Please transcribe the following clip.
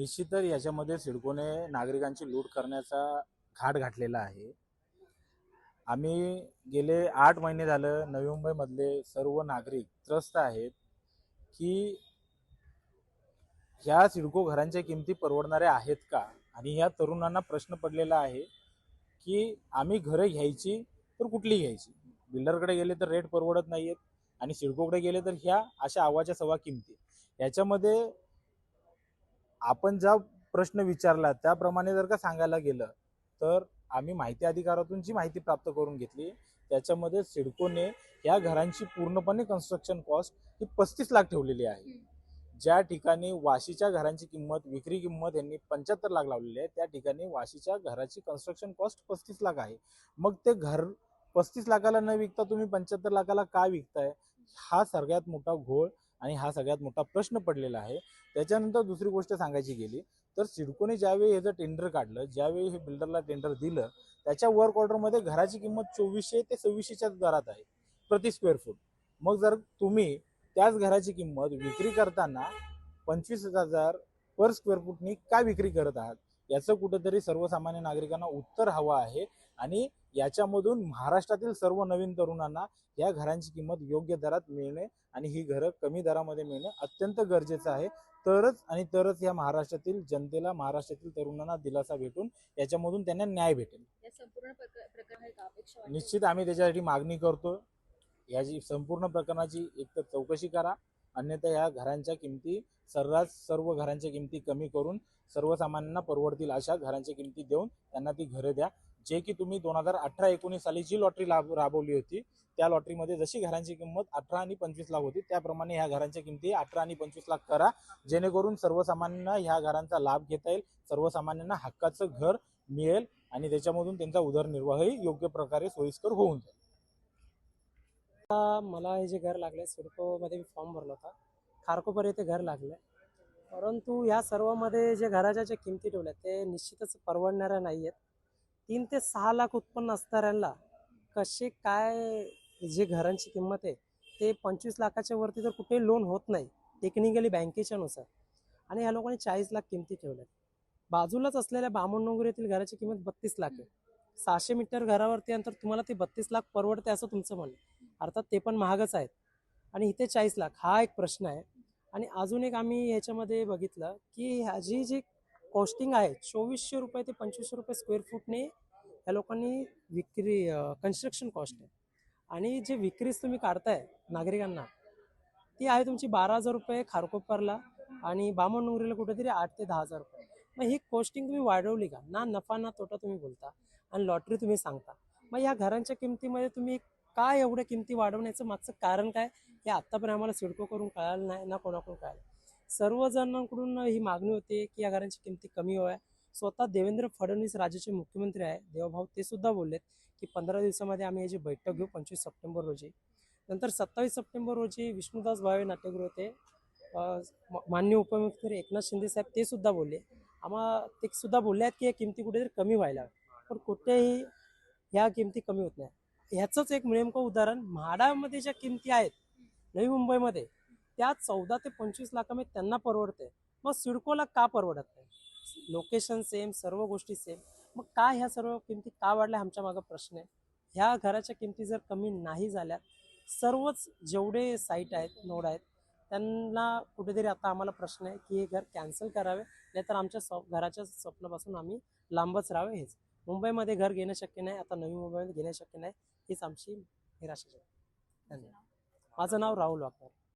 निश्चितच याच्यामध्ये सिडकोने नागरिकांची लूट करण्याचा घाट घातलेला आहे. आम्ही गेले आठ महिने झालं नवी मुंबईमधले सर्व नागरिक त्रस्त आहेत की ह्या सिडको घरांच्या किमती परवडणाऱ्या आहेत का? आणि ह्या तरुणांना प्रश्न पडलेला आहे की आम्ही घरं घ्यायची तर कुठली घ्यायची? बिल्डरकडे गेले तर रेट परवडत नाही आहेत आणि सिडकोकडे गेले तर ह्या अशा आवाच्या सव्वा किमती याच्यामध्ये आपण ज्या प्रश्न विचारला त्याप्रमाणे जर का सांगायला गेलं तर आम्ही माहिती अधिकारातून जी माहिती प्राप्त करून घेतली त्याच्यामध्ये सिडकोने या घरांची पूर्णपणे कन्स्ट्रक्शन कॉस्ट ही पस्तीस लाख ठेवलेली आहे. ज्या ठिकाणी वाशीच्या घरांची किंमत विक्री किंमत यांनी पंच्याहत्तर लाख लावलेली आहे त्या ठिकाणी वाशीच्या घराची कन्स्ट्रक्शन कॉस्ट पस्तीस लाख आहे. मग ते घर पस्तीस लाखाला न विकता तुम्ही पंच्याहत्तर लाखाला का विकताय? हा सगळ्यात मोठा घोळ आणि हा सगळ्यात मोठा प्रश्न पडलेला आहे. त्याच्यानंतर दुसरी गोष्ट सांगायची गेली तर सिडकोने ज्यावेळी ह्याचं टेंडर काढलं ज्यावेळी हे बिल्डरला टेंडर दिलं त्याच्या वर्क ऑर्डरमध्ये घराची किंमत चोवीसशे ते सव्वीसशेच्या दरात आहे प्रति स्क्वेअर फूट मग जर तुम्ही त्याच घराची किंमत विक्री करताना पंचवीस हजार पर स्क्वेअर फूटनी का विक्री करत आहात याचं कुठंतरी सर्वसामान्य नागरिकांना उत्तर हवं आहे आणि याच्यामधून महाराष्ट्रातील सर्व नवीन तरुणांना या घरांची किंमत योग्य दरात मिळणे आणि ही घरं कमी दरामध्ये मिळणे अत्यंत गरजेचं आहे. तरच आणि तरच या महाराष्ट्रातील जनतेला महाराष्ट्रातील तरुणांना दिलासा भेटून याच्यामधून त्यांना न्याय भेटेल. निश्चित आम्ही त्याच्यासाठी मागणी करतो याची संपूर्ण प्रकरणाची एक तर चौकशी करा. अन्यथा या घरांच्या किमती सर्रास सर्व घरांच्या किमती कमी करून सर्वसामान्यांना परवडतील अशा घरांच्या किमती देऊन त्यांना ती घरं द्या. जे की तुम्ही दोन हजार अठरा एकोणीस साली जी लॉटरी लाभ राबवली होती त्या लॉटरीमध्ये जशी घरांची किंमत अठरा आणि पंचवीस लाख होती त्याप्रमाणे ह्या घरांच्या किमती अठरा आणि पंचवीस लाख करा. जेणेकरून सर्वसामान्यांना ह्या घरांचा लाभ घेता येईल सर्वसामान्यांना हक्काचं घर मिळेल आणि त्याच्यामधून त्यांचा उदरनिर्वाहही योग्य प्रकारे सोयीस्कर होऊन जाईल. मला हे जे घर लागले सिडकोमध्ये मी फॉर्म भरला होता. खारकोपर येथे घर लागलं परंतु ह्या सर्वमध्ये जे घराच्या ज्या किमती ठेवल्या ते निश्चितच परवडणाऱ्या नाही आहेत तीन ते सहा लाख उत्पन्न असणाऱ्यांना कसे काय जे घरांची किंमत आहे ते पंचवीस लाखाच्या वरती तर कुठे लोन होत नाही. टेक्निकली बँकेच्या नुसार. आणि ह्या लोकांनी चाळीस लाख किमती ठेवल्या बाजूलाच असलेल्या बामणनगर येथील घराची किंमत बत्तीस लाख आहे. सहाशे मीटर घरावरती अंतर तुम्हाला ते बत्तीस लाख परवडते असं तुमचं म्हणणं अर्थात ते पण महागच आहेत. आणि इथे चाळीस लाख हा एक प्रश्न आहे. आणि अजून एक आम्ही ह्याच्यामध्ये बघितलं की ह्याची जी कॉस्टिंग आहे. चोवीसशे रुपये ते पंचवीसशे रुपये स्क्वेअर फूटने या लोकांनी विक्री कन्स्ट्रक्शन कॉस्ट आहे. आणि जे विक्रीस तुम्ही काढताय नागरिकांना ती आहे तुमची बारा हजार रुपये खारकोपरला आणि बामणनगरीला कुठेतरी आठ ते दहा हजार रुपये. मग ही कॉस्टिंग तुम्ही वाढवली का? ना नफा ना तोटा तुम्ही बोलता आणि लॉटरी तुम्ही सांगता. मग या घरांच्या किमतीमध्ये तुम्ही का एवढ्या किमती वाढवण्याचं मागचं कारण काय हे आत्तापर्यंत आम्हाला सिडको करून कळालं नाही ना कोणाकडून कळालं. सर्वजणांकडून ही मागणी होती की या घरांची किमती कमी व्हाव्या. स्वतः देवेंद्र फडणवीस राज्याचे मुख्यमंत्री आहे देवभाऊ ते सुद्धा बोललेत की पंधरा दिवसामध्ये आम्ही याची बैठक घेऊ पंचवीस सप्टेंबर रोजी. नंतर सत्तावीस सप्टेंबर रोजी विष्णुदास भावे नाट्यगृह होते मान्य म- माननीय उपमुख्यमंत्री एकनाथ शिंदे साहेब ते सुद्धा बोलले. आम्हा ते सुद्धा बोलले आहेत की या किमती कुठेतरी कमी व्हायला पण कुठेही ह्या किमती कमी होत नाही ह्याचंच एक नेमकं उदाहरण म्हाडामध्ये ज्या किमती आहेत नवी मुंबईमध्ये त्या चौदा ते पंचवीस लाखामध्ये त्यांना परवडते मग सिडकोला का परवडत नाही? लोकेशन सेम सर्व गोष्टी सेम मग का ह्या सर्व किमती का वाढल्या आमच्या मागं प्रश्न आहे. ह्या घराच्या किमती जर कमी नाही झाल्या सर्वच जेवढे साईट आहेत नोड आहेत त्यांना कुठेतरी आता आम्हाला प्रश्न आहे की हे घर कॅन्सल करावे नाहीतर आमच्या स्व घराच्या स्वप्नापासून आम्ही लांबच राहावे हेच. मुंबईमध्ये घर घेणं शक्य नाही आता नवी मुंबईमध्ये घेणं शक्य नाही हीच आमची निराशा आहे. धन्यवाद. माझं नाव राहुल वाकर